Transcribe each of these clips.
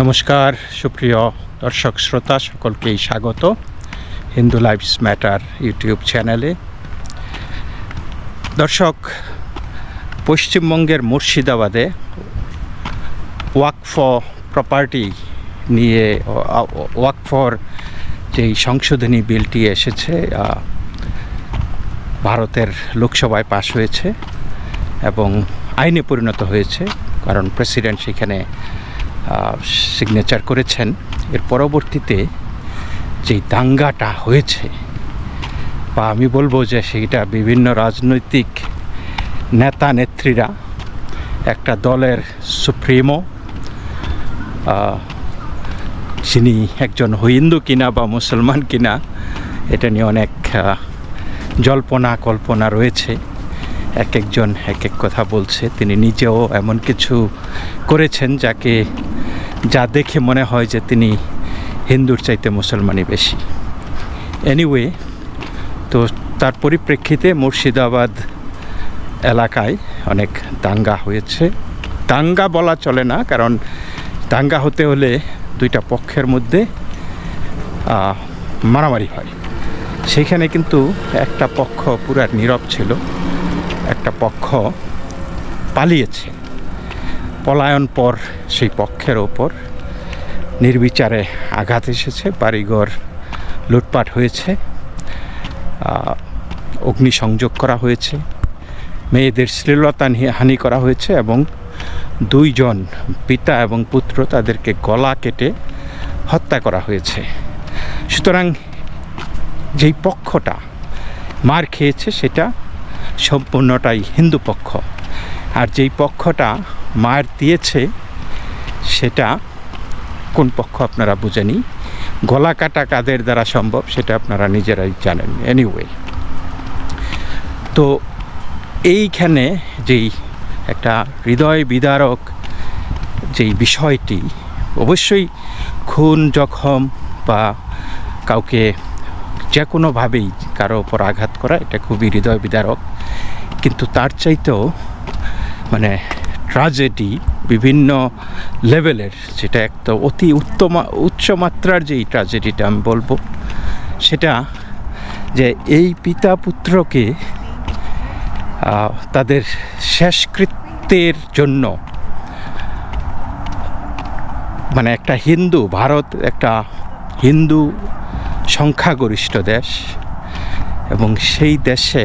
নমস্কার, সুপ্রিয় দর্শক শ্রোতা, সকলকেই স্বাগত হিন্দু লাইফস ম্যাটার ইউটিউব চ্যানেলে। দর্শক, পশ্চিমবঙ্গের মুর্শিদাবাদে ওয়াক ওয়াকফ প্রপার্টি নিয়ে ওয়াকফর যেই সংশোধনী বিলটি এসেছে ভারতের লোকসভায় পাশ হয়েছে এবং আইনে পরিণত হয়েছে, কারণ প্রেসিডেন্ট সেখানে সিগনেচার করেছেন। এর পরবর্তীতে যেই দাঙ্গাটা হয়েছে, বা আমি বলব যে সেইটা বিভিন্ন রাজনৈতিক নেতা নেত্রীরা একটা দলের সুপ্রিমো যিনি একজন হিন্দু কিনা বা মুসলমান কিনা, এটা নিয়ে অনেক জল্পনা কল্পনা রয়েছে। এক একজন এক এক কথা বলছে। তিনি নিজেও এমন কিছু করেছেন যাকে যা দেখে মনে হয় যে তিনি হিন্দুর চাইতে মুসলমানই বেশি। এনিওয়ে তো তার পরিপ্রেক্ষিতে মুর্শিদাবাদ এলাকায় অনেক দাঙ্গা হয়েছে। দাঙ্গা বলা চলে না, কারণ দাঙ্গা হতে হলে দুইটা পক্ষের মধ্যে মারামারি হয়। সেইখানে কিন্তু একটা পক্ষ পুরা নীরব ছিল, একটা পক্ষ পালিয়েছে। পলায়ন পর সেই পক্ষের ওপর নির্বিচারে আঘাত এসেছে, বাড়িঘর লুটপাট হয়েছে অগ্নিসংযোগ করা হয়েছে, মেয়েদের শ্লীলতা হানি করা হয়েছে এবং দুইজন পিতা এবং পুত্র তাদেরকে গলা কেটে হত্যা করা হয়েছে। সুতরাং যেই পক্ষটা মার খেয়েছে সেটা সম্পূর্ণটাই হিন্দু পক্ষ। আর যেই পক্ষটা মার দিয়েছে, সেটা কোন পক্ষ আপনারা বুঝেনি। গলা কাটা কাদের দ্বারা সম্ভব সেটা আপনারা নিজেরাই জানেন। এনিওয়ে তো এইখানে যেই একটা হৃদয় বিদারক যেই বিষয়টি, অবশ্যই খুন, জখম বা কাউকে যে কোনোভাবেই কারও ওপর আঘাত করা, এটা খুবই হৃদয় বিদারক। কিন্তু তার চাইতেও মানে ট্রাজেডি বিভিন্ন লেভেলের, যেটা একটা অতি উত্তম, উচ্চ মাত্রার যেই ট্রাজেডিটা আমি বলব, সেটা যে এই পিতা পুত্রকে তাদের শেষকৃত্যের জন্য মানে একটা হিন্দু, ভারত একটা হিন্দু সংখ্যাগরিষ্ঠ দেশ এবং সেই দেশে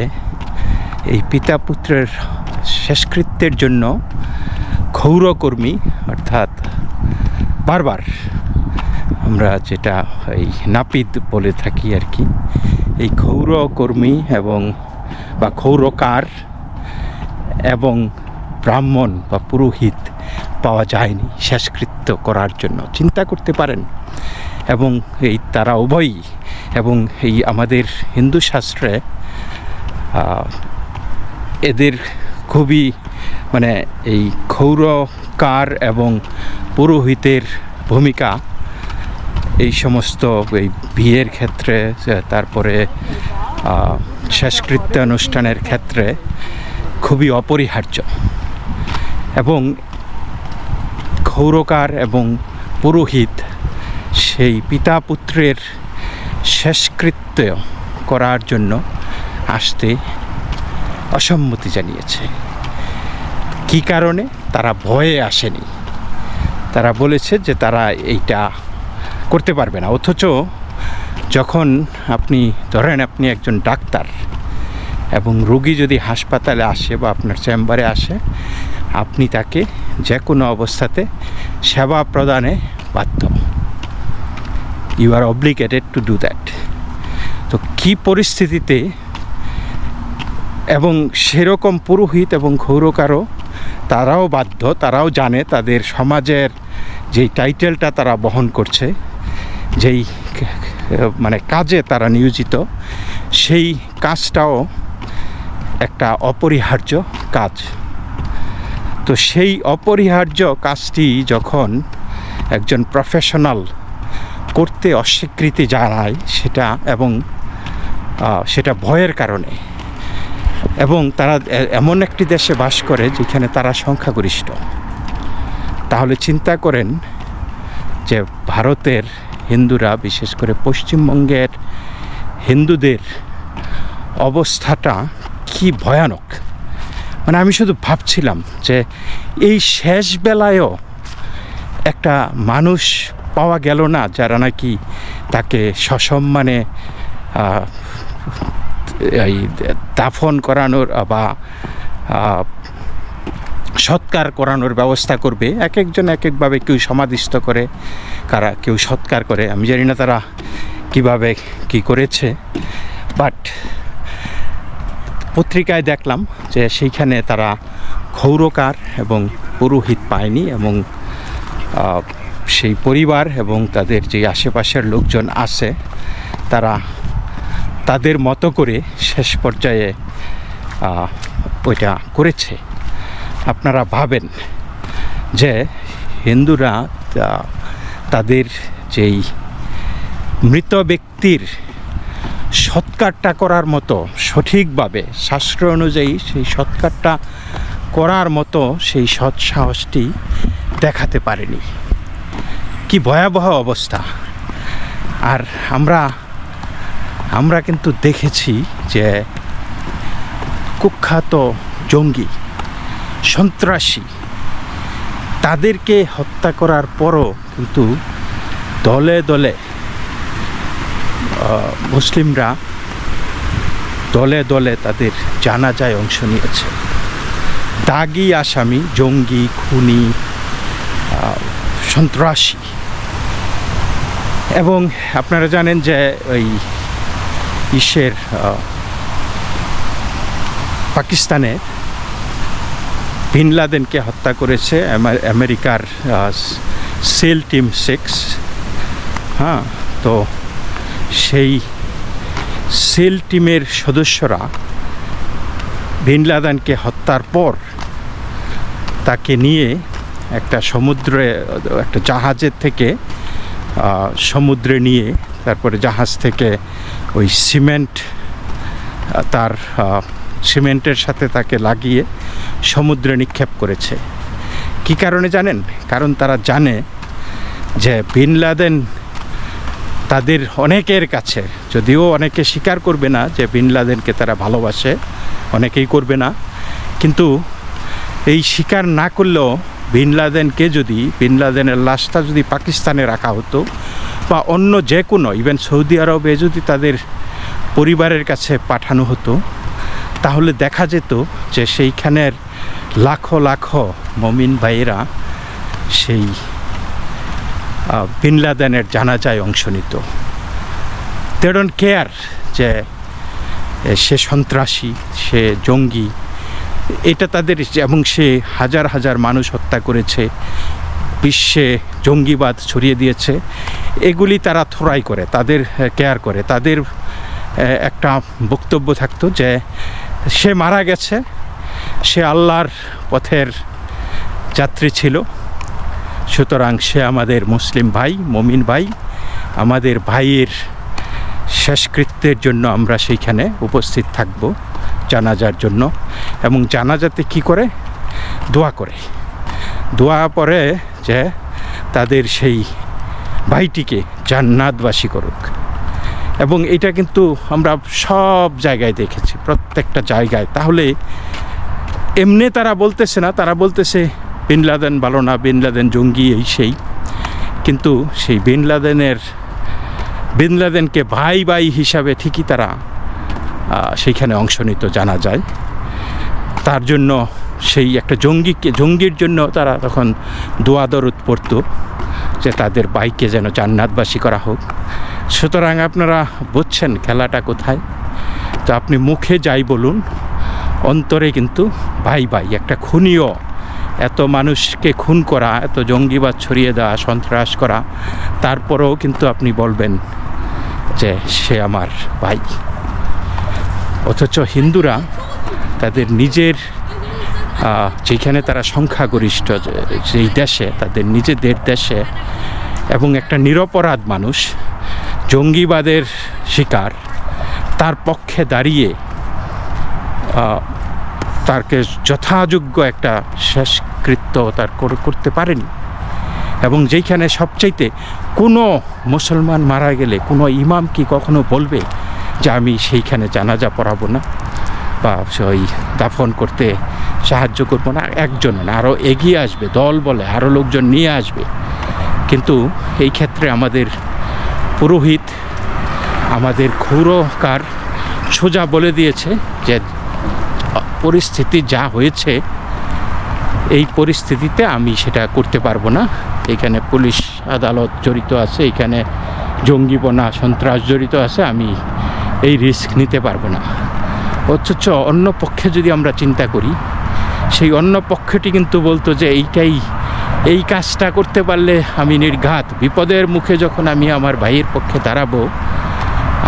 এই পিতা পুত্রের শেষকৃত্যের জন্য ক্ষৌরকর্মী, অর্থাৎ বারবার আমরা যেটা এই নাপিত বলে থাকি আর কি, এই ক্ষৌরকর্মী এবং বা ক্ষৌরকার এবং ব্রাহ্মণ বা পুরোহিত পাওয়া যায়নি শেষকৃত্য করার জন্য। চিন্তা করতে পারেন। এবং এই তারা উভয়ই এবং এই আমাদের হিন্দু শাস্ত্রে এদের খুবই মানে এই ক্ষৌরকার এবং পুরোহিতের ভূমিকা। এই সমস্ত এই বিয়ের ক্ষেত্রে তারপরে শেষকৃত্য অনুষ্ঠানের ক্ষেত্রে খুবই অপরিহার্য। এবং ক্ষৌরকার এবং পুরোহিত সেই পিতা পুত্রের শেষকৃত্য করার জন্য আসতে অসম্মতি জানিয়েছে। কী কারণে? তারা ভয়ে আসেনি। তারা বলেছে যে তারা এইটা করতে পারবে না। অথচ যখন আপনি, ধরেন আপনি একজন ডাক্তার এবং রুগী যদি হাসপাতালে আসে বা আপনার চেম্বারে আসে, আপনি তাকে যে কোনো অবস্থাতে সেবা প্রদানে বাধ্য। You are obligated to do that তো কী পরিস্থিতিতে এবং সেরকম পুরোহিত এবং ক্ষৌরকারও তারাও বাধ্য, তারাও জানে তাদের সমাজের যেই টাইটেলটা তারা বহন করছে, যেই মানে কাজে তারা নিয়োজিত, সেই কাজটাও একটা অপরিহার্য কাজ। তো সেই অপরিহার্য কাজটি যখন একজন প্রফেশনাল করতে অস্বীকৃতি জানায় সেটা এবং সেটা ভয়ের কারণে এবং তারা এমন একটি দেশে বাস করে যেখানে তারা সংখ্যাগরিষ্ঠ। তাহলে চিন্তা করেন যে ভারতের হিন্দুরা, বিশেষ করে পশ্চিমবঙ্গের হিন্দুদের অবস্থাটা কি ভয়ানক? মানে আমি শুধু ভাবছিলাম যে এই শেষ বেলায়ও একটা মানুষ পাওয়া গেল না যারা নাকি তাকে সসম্মানে এই দাফন করানোর বা সৎকার করানোর ব্যবস্থা করবে। এক একজন এক একভাবে কেউ সমাধিস্থ করে, কারা কেউ সৎকার করে। আমি জানি না তারা কীভাবে কি করেছে। বাট পত্রিকায় দেখলাম যে সেইখানে তারা ক্ষৌরকার এবং পুরোহিত পায়নি এবং সেই পরিবার এবং তাদের যে আশেপাশের লোকজন আছে, তারা তাদের মতো করে শেষ পর্যায়ে ওইটা করেছে। আপনারা ভাবেন যে হিন্দুরা তাদের যেই মৃত ব্যক্তির সৎকারটা করার মতো, সঠিকভাবে শাস্ত্র অনুযায়ী সেই সৎকারটা করার মতো সেই সৎসাহসটি দেখাতে পারেনি। কি ভয়াবহ অবস্থা। আর আমরা আমরা কিন্তু দেখেছি যে কুখ্যাত জঙ্গি, সন্ত্রাসী, তাদেরকে হত্যা করার পরও কিন্তু দলে দলে মুসলিমরা দলে দলে তাদের জানাজায় অংশ নিয়েছে। দাগি আসামি, জঙ্গি, খুনি সন্ত্রাসী। এবং আপনারা জানেন যে ওই ইসের পাকিস্তানে বিন লাদেনকে হত্যা করেছে আমেরিকার সেল টিম সিক্স। হ্যাঁ তো সেই সেল টিমের সদস্যরা বিন লাদেনকে হত্যার পর তাকে নিয়ে একটা সমুদ্রে, একটা জাহাজের থেকে সমুদ্রে নিয়ে, তারপরে জাহাজ থেকে ওই সিমেন্ট তার সিমেন্টের সাথে তাকে লাগিয়ে সমুদ্রে নিক্ষেপ করেছে। কি কারণে জানেন? কারণ তারা জানে যে বিন লাদেন তাদের অনেকের কাছে, যদিও অনেকে স্বীকার করবে না যে বিন লাদেনকে তারা ভালোবাসে, অনেকেই করবে না, কিন্তু এই স্বীকার না করলেও বিন লাদেনকে যদি, বিন লাদেনের লাশটা যদি পাকিস্তানে রাখা হতো বা অন্য যে কোনো ইভেন সৌদি আরবে যদি তাদের পরিবারের কাছে পাঠানো হতো তাহলে দেখা যেত যে সেইখানের লাখো লাখো মমিন ভাইয়েরা সেই আহ, বিন লাদেনের জানাজায় অংশ নিত। দে ডোন্ট কেয়ার যে সে সন্ত্রাসী সে জঙ্গি এটা তাদের এবং সে হাজার হাজার মানুষ হত্যা করেছে। বিশ্বে জঙ্গিবাদ ছড়িয়ে দিয়েছে। এগুলি তারা থোড়াই করে, তাদের কেয়ার করে। তাদের একটা বক্তব্য থাকতো যে, সে মারা গেছে, সে আল্লাহর পথের যাত্রী ছিল, সুতরাং সে আমাদের মুসলিম ভাই, মমিন ভাই, আমাদের ভাইয়ের শেষকৃত্যের জন্য আমরা সেইখানে উপস্থিত থাকব জানাজার জন্য। এবং জানাজাতে কি করে? দোয়া করে। দোয়া পরে যে তাদের সেই ভাইটিকে জান্নাতবাসী করুক। এবং এটা কিন্তু আমরা সব জায়গায় দেখেছি, প্রত্যেকটা জায়গায়। তাহলে এমনি তারা বলতেছে না, তারা বলতেছে বিন লাদেন ভালো না, বিন লাদেন জঙ্গি এই সেই। কিন্তু সেই বিন লাদেনের, বিন লাদেনকে ভাই ভাই হিসাবে ঠিকই তারা সেইখানে অংশ নিত জানা যায়। তার জন্য সেই একটা জঙ্গিকে জঙ্গির জন্য তারা তখন দোয়া দরদ পড়ত যে তাদের বাইকে যেন জান্নাতবাসী করা হোক। সুতরাং আপনারা বুঝছেন খেলাটা কোথায়। তো আপনি মুখে যাই বলুন, অন্তরে কিন্তু ভাই ভাই একটা খুনিও, এত মানুষকে খুন করা, এত জঙ্গিবাদ ছড়িয়ে দেওয়া, সন্ত্রাস করা, তারপরেও কিন্তু আপনি বলবেন যে সে আমার ভাই। অথচ হিন্দুরা তাদের নিজের যেখানে তারা সংখ্যাগরিষ্ঠ যেই দেশে, তাদের নিজেদের দেশে, এবং একটা নিরপরাধ মানুষ, জঙ্গিবাদের শিকার, তার পক্ষে দাঁড়িয়ে তারকে যথাযোগ্য একটা শেষকৃত্য তার করতে পারেনি। এবং যেইখানে সবচাইতে কোনো মুসলমান মারা গেলে, কোনো ইমাম কি কখনো বলবে যে, আমি সেইখানে জানাজা পড়াবো না? বা ওই দাফন করতে সাহায্য করব না, একজন না আরও এগিয়ে আসবে, দল বলে আরও লোকজন নিয়ে আসবে। কিন্তু এই ক্ষেত্রে আমাদের পুরোহিত, আমাদের ক্ষৌরকার সোজা বলে দিয়েছে যে, পরিস্থিতি যা হয়েছে, এই পরিস্থিতিতে আমি সেটা করতে পারব না। এখানে পুলিশ আদালত জড়িত আছে, এখানে জঙ্গিপনা, সন্ত্রাস জড়িত আছে, আমি এই রিস্ক নিতে পারব না। অথচ অন্য পক্ষে যদি আমরা চিন্তা করি সেই অন্য পক্ষটি কিন্তু বলতো যে এইটাই, এই কাজটা করতে পারলে আমি নির্ঘাত। বিপদের মুখে যখন আমি আমার ভাইয়ের পক্ষে দাঁড়াবো,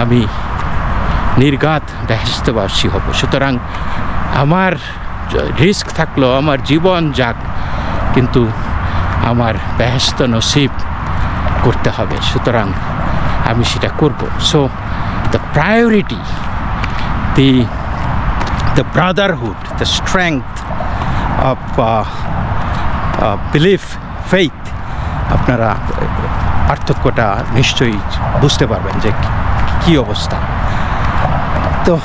আমি নির্ঘাত বেহেস্তবাসী হব। সুতরাং আমার রিস্ক থাকল, আমার জীবন যাক, কিন্তু আমার বেহেস্ত নসিব করতে হবে। সুতরাং আমি সেটা করব। So the priority the the brotherhood the strength of belief faith আপনারা পার্থক্যটা নিশ্চয়ই বুঝতে পারবেন যে কি- অবস্থা। তো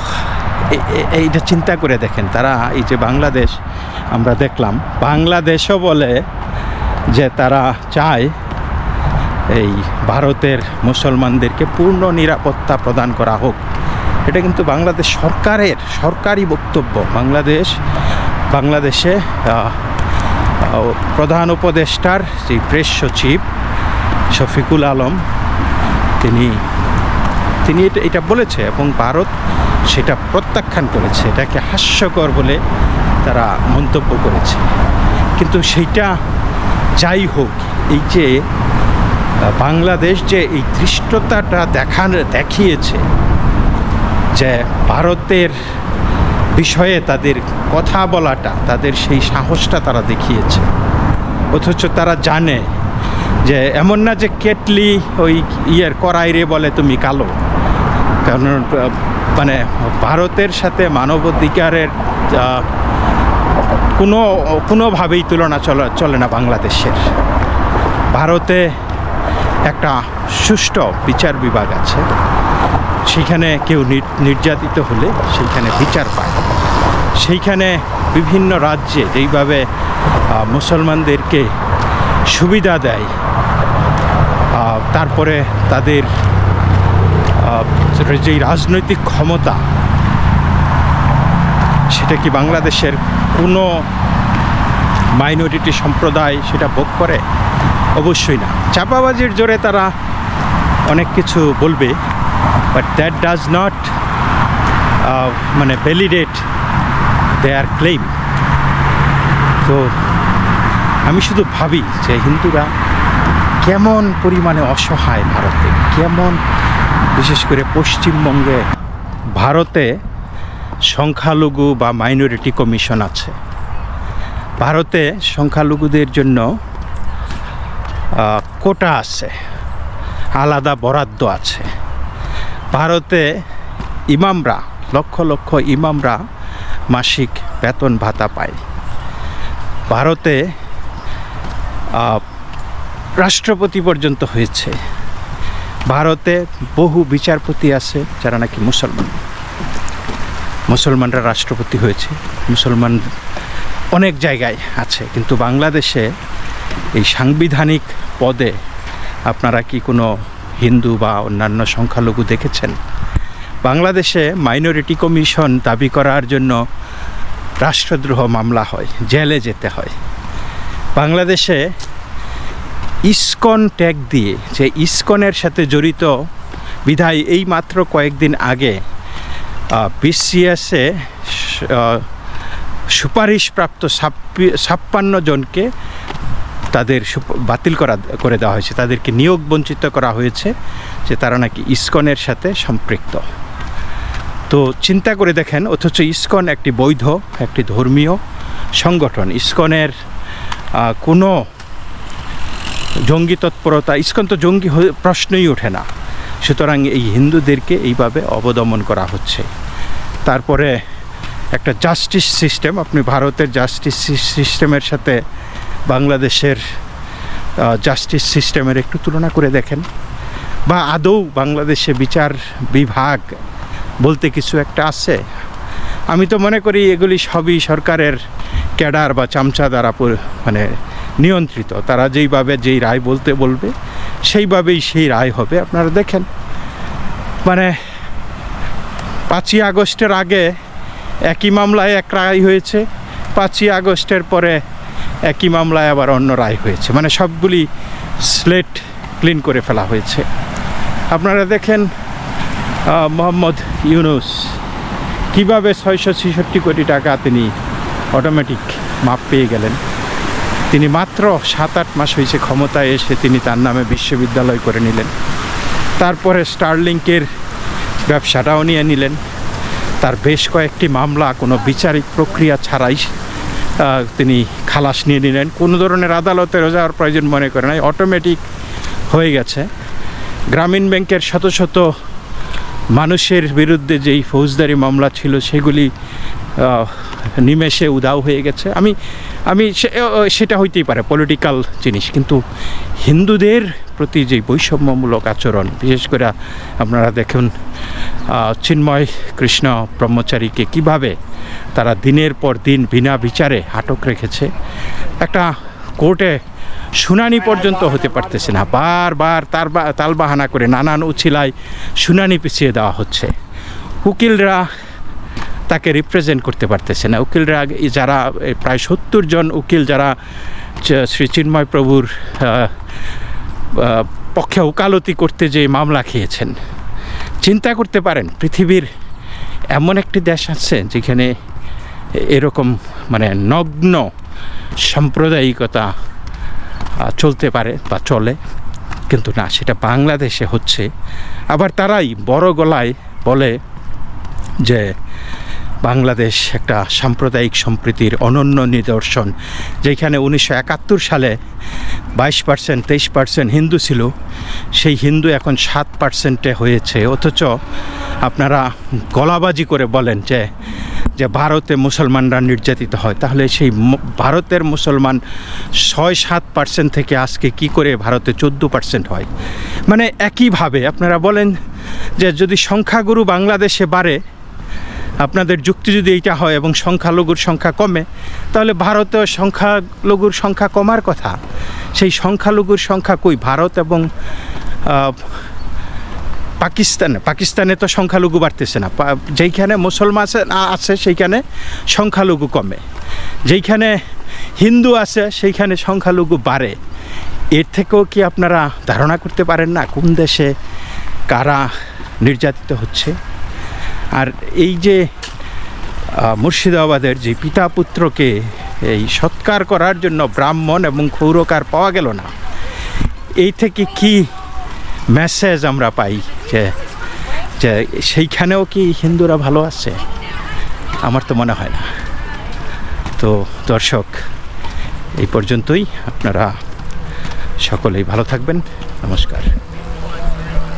এইটা চিন্তা করে দেখেন, তারা এই যে বাংলাদেশ আমরা দেখলাম, বাংলাদেশও বলে যে তারা চায় এই ভারতের মুসলমানদেরকে পূর্ণ নিরাপত্তা প্রদান করা হোক। এটা কিন্তু বাংলাদেশ সরকারের, সরকারি বক্তব্য। বাংলাদেশ বাংলাদেশে প্রধান উপদেষ্টার যে প্রেস সচিব শফিকুল আলম, তিনি তিনি এটা এটা বলেছে এবং ভারত সেটা প্রত্যাখ্যান করেছে, এটাকে হাস্যকর বলে তারা মন্তব্য করেছে। কিন্তু সেইটা যাই হোক, এই যে বাংলাদেশ যে এই ধৃষ্টতাটা দেখান, দেখিয়েছে যে ভারতের বিষয়ে তাদের কথা বলাটা, তাদের সেই সাহসটা তারা দেখিয়েছে। অথচ তারা জানে যে এমন না যে কেটলি ওই ইয়ের কড়াইরে বলে, তুমি কালো। কারণ মানে ভারতের সাথে মানবাধিকারের কোনো, কোনোভাবেই তুলনা চলে চলে না বাংলাদেশের। ভারতে একটা সুষ্ঠু বিচার বিভাগ আছে। সেখানে কেউ নির- নির্যাতিত হলে সেইখানে বিচার পায়। সেইখানে বিভিন্ন রাজ্যে যেইভাবে মুসলমানদেরকে সুবিধা দেয় তারপরে তাদের যেই রাজনৈতিক ক্ষমতা, সেটা কি বাংলাদেশের কোনো মাইনরিটি সম্প্রদায় সেটা ভোগ করে? অবশ্যই না। চাপাবাজির জোরে তারা অনেক কিছু বলবে। বাট দ্যাট ডাজ নট মানে ভ্যালিডেট দেয়ার ক্লেম তো আমি শুধু ভাবি যে হিন্দুরা কেমন পরিমাণে অসহায় ভারতে, কেমন বিশেষ করে পশ্চিমবঙ্গে ভারতে সংখ্যালঘু বা মাইনরিটি কমিশন আছে। ভারতে সংখ্যালঘুদের জন্য কোটা আছে, আলাদা বরাদ্দ আছে। ভারতে ইমামরা, লক্ষ লক্ষ ইমামরা মাসিক বেতন ভাতা পায়। ভারতে রাষ্ট্রপতি পর্যন্ত হয়েছে। ভারতে বহু বিচারপতি আছে যারা নাকি মুসলমান। মুসলমানরা রাষ্ট্রপতি হয়েছে। মুসলমান অনেক জায়গায় আছে। কিন্তু বাংলাদেশে এই সাংবিধানিক পদে আপনারা কি কোনো হিন্দু বা অন্যান্য সংখ্যালঘু দেখেছেন। বাংলাদেশে মাইনরিটি কমিশন দাবি করার জন্য রাষ্ট্রদ্রোহ মামলা হয়, জেলে যেতে হয়। বাংলাদেশে ইস্কন ট্যাগ দিয়ে, যে ইস্কনের সাথে জড়িত বিধায় এই মাত্র কয়েকদিন আগে বিসিএসে সুপারিশপ্রাপ্ত ছাপ্পান্ন জনকে তাদের বাতিল করা, করে দেওয়া হয়েছে। তাদেরকে নিয়োগ বঞ্চিত করা হয়েছে, যে তারা নাকি ইসকনের সাথে সম্পৃক্ত। তো চিন্তা করে দেখেন, অথচ ইসকন একটি বৈধ, একটি ধর্মীয় সংগঠন। ইসকনের কোনো জঙ্গি তৎপরতা, ইসকন তো জঙ্গি প্রশ্নই ওঠে না। সুতরাং এই হিন্দুদেরকে এইভাবে অবদমন করা হচ্ছে। তারপরে একটা জাস্টিস সিস্টেম, আপনি ভারতের জাস্টিস সিস্টেমের সাথে বাংলাদেশের জাস্টিস সিস্টেমের একটু তুলনা করে দেখেন। বা আদৌ বাংলাদেশে বিচার বিভাগ বলতে কিছু একটা আছে? আমি তো মনে করি এগুলি সবই সরকারের ক্যাডার বা চামচা দ্বারা মানে নিয়ন্ত্রিত। তারা যেইভাবে যেই রায় বলতে বলবে, সেইভাবেই সেই রায় হবে। আপনারা দেখেন মানে পাঁচই আগস্টের আগে একই মামলায় এক রায় হয়েছে। পাঁচই আগস্টের পরে একই মামলায় আবার অন্য রায় হয়েছে। মানে সবগুলি স্লেট ক্লিন করে ফেলা হয়েছে। আপনারা দেখেন মোহাম্মদ ইউনুস কীভাবে ছয়শো ছেষট্টি কোটি টাকা তিনি অটোমেটিক মাপ পেয়ে গেলেন। তিনি মাত্র সাত আট মাস হয়েছে ক্ষমতায় এসে তিনি তার নামে বিশ্ববিদ্যালয় করে নিলেন। তারপরে স্টারলিংকের ব্যবসাটাও নিয়ে নিলেন। তার বেশ কয়েকটি মামলা কোনো বিচারিক প্রক্রিয়া ছাড়াই তিনি খালাস নিয়ে নিলেন। কোনো ধরনের আদালতেরও যাওয়ার প্রয়োজন মনে করে নাই অটোমেটিক হয়ে গেছে। গ্রামীণ ব্যাংকের শত শত মানুষের বিরুদ্ধে যেই ফৌজদারি মামলা ছিল, সেগুলি নিমেষে উধাও হয়ে গেছে। আমি আমি সেটা হইতেই পারে পলিটিক্যাল জিনিস। কিন্তু হিন্দুদের প্রতি যে বৈষম্যমূলক আচরণ, বিশেষ করে আপনারা দেখুন চিন্ময় কৃষ্ণ ব্রহ্মচারীকে কীভাবে তারা দিনের পর দিন বিনা বিচারে আটক রেখেছে। একটা কোর্টে শুনানি পর্যন্ত হতে পারতেছে না। বারবার তার তালবাহানা করে নানান উছিলায় শুনানি পিছিয়ে দেওয়া হচ্ছে। উকিলরা তাকে রিপ্রেজেন্ট করতে পারতেছে না। উকিলরা যারা প্রায় সত্তর জন উকিল যারা শ্রী চিন্ময় প্রভুর পক্ষে ওকালতি করতে যে মামলা খেয়েছেন, চিন্তা করতে পারেন, পৃথিবীর এমন একটি দেশ আছে যেখানে এরকম মানে নগ্ন সাম্প্রদায়িকতা চলতে পারে বা চলে। কিন্তু না, সেটা বাংলাদেশে হচ্ছে। আবার তারাই বড় গলায় বলে যে বাংলাদেশ একটা সাম্প্রদায়িক সম্প্রীতির অনন্য নিদর্শন, যেখানে উনিশশো একাত্তর সালে বাইশ পার্সেন্ট তেইশ পার্সেন্ট হিন্দু ছিল। সেই হিন্দু এখন সাত পার্সেন্টে হয়েছে। অথচ আপনারা গলাবাজি করে বলেন যে যে ভারতে মুসলমানরা নির্যাতিত হয়, তাহলে সেই ভারতের মুসলমান ছয় সাত পার্সেন্ট থেকে আজকে কি করে ভারতে চোদ্দ পার্সেন্ট হয়? মানে একইভাবে আপনারা বলেন যে যদি সংখ্যাগুরু বাংলাদেশে বাড়ে, আপনাদের যুক্তি যদি এইটা হয় এবং সংখ্যালঘুর সংখ্যা কমে, তাহলে ভারতেও সংখ্যালঘুর সংখ্যা কমার কথা। সেই সংখ্যালঘুর সংখ্যা কই? ভারত এবং পাকিস্তানে পাকিস্তানে তো সংখ্যালঘু বাড়তেছে না। যেইখানে মুসলমান আছে সেইখানে সংখ্যালঘু কমে। যেইখানে হিন্দু আছে, সেইখানে সংখ্যালঘু বাড়ে। এর থেকেও কি আপনারা ধারণা করতে পারেন না কোন দেশে কারা নির্যাতিত হচ্ছে? আর এই যে মুর্শিদাবাদের যে পিতা পুত্রকে এই সৎকার করার জন্য ব্রাহ্মণ এবং ক্ষৌরকার পাওয়া গেল না, এই থেকে কি মেসেজ আমরা পাই? যে যে সেইখানেও কি হিন্দুরা ভালো আছে? আমার তো মনে হয় না। তো দর্শক, এই পর্যন্তই। আপনারা সকলেই ভালো থাকবেন। নমস্কার।